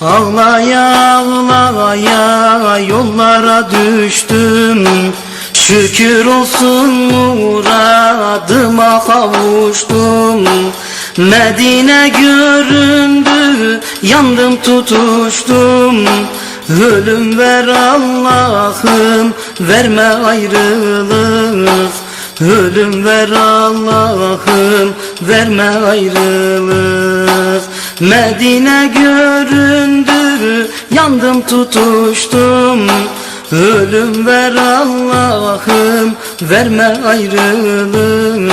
Ağlaya ağlaya yollara düştüm. Şükür olsun muradıma kavuştum. Medine göründü yandım tutuştum. Ölüm ver Allah'ım verme ayrılık. Ölüm ver Allah'ım verme ayrılık Medine göründü yandım tutuştum. Ölüm ver Allah'ım verme ayrılık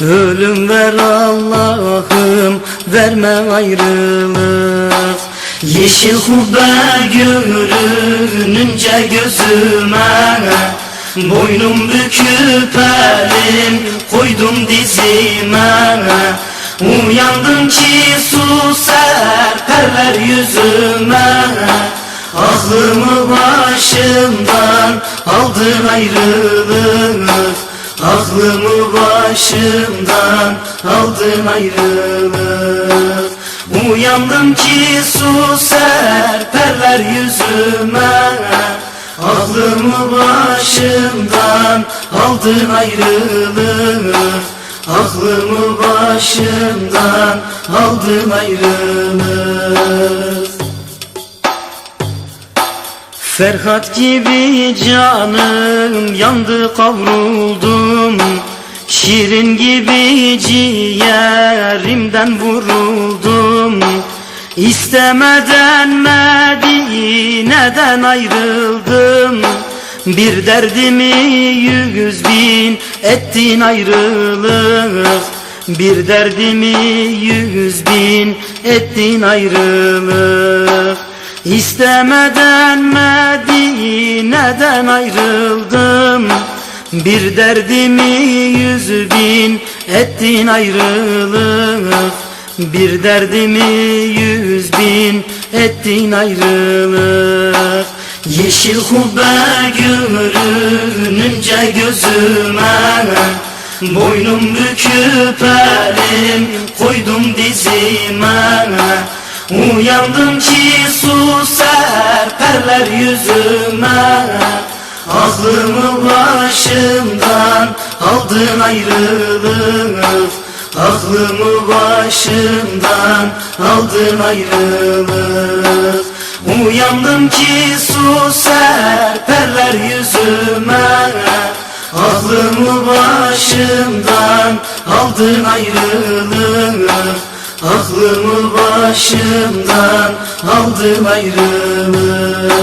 Ölüm ver Allah'ım verme ayrılık Yeşil kubbe görününce gözüme Boynum büküp elim koydum dizime Uyandım ki su serperler yüzüme. Aklımı başımdan aldın ayrılık. Aklımı başımdan aldın ayrılık. Uyandım ki su serperler yüzüme. Aklımı başımdan aldın ayrılık Aklımı başımdan aldın ayrılık Ferhat gibi canım yandı kavruldum. Şirin gibi ciğerimden vuruldum. İstemeden Medine'den ayrıldım Bir derdimi yüz bin ettin ayrılık. Bir derdimi yüz bin ettin ayrılık. İstemeden Medine'den ayrıldım. Bir derdimi yüz bin ettin ayrılık. Bir derdimi yüz bin ettin ayrılık Yeşil kubbe görününce gözüme Boynum büküp elim koydum dizime Uyandım ki su serperler yüzüme Aklımı başımdan aldın ayrılık. Aklımı başımdan aldın ayrılık Uyandım ki su serperler yüzüme. Aklımı başımdan aldın ayrılık Aklımı başımdan aldın ayrılık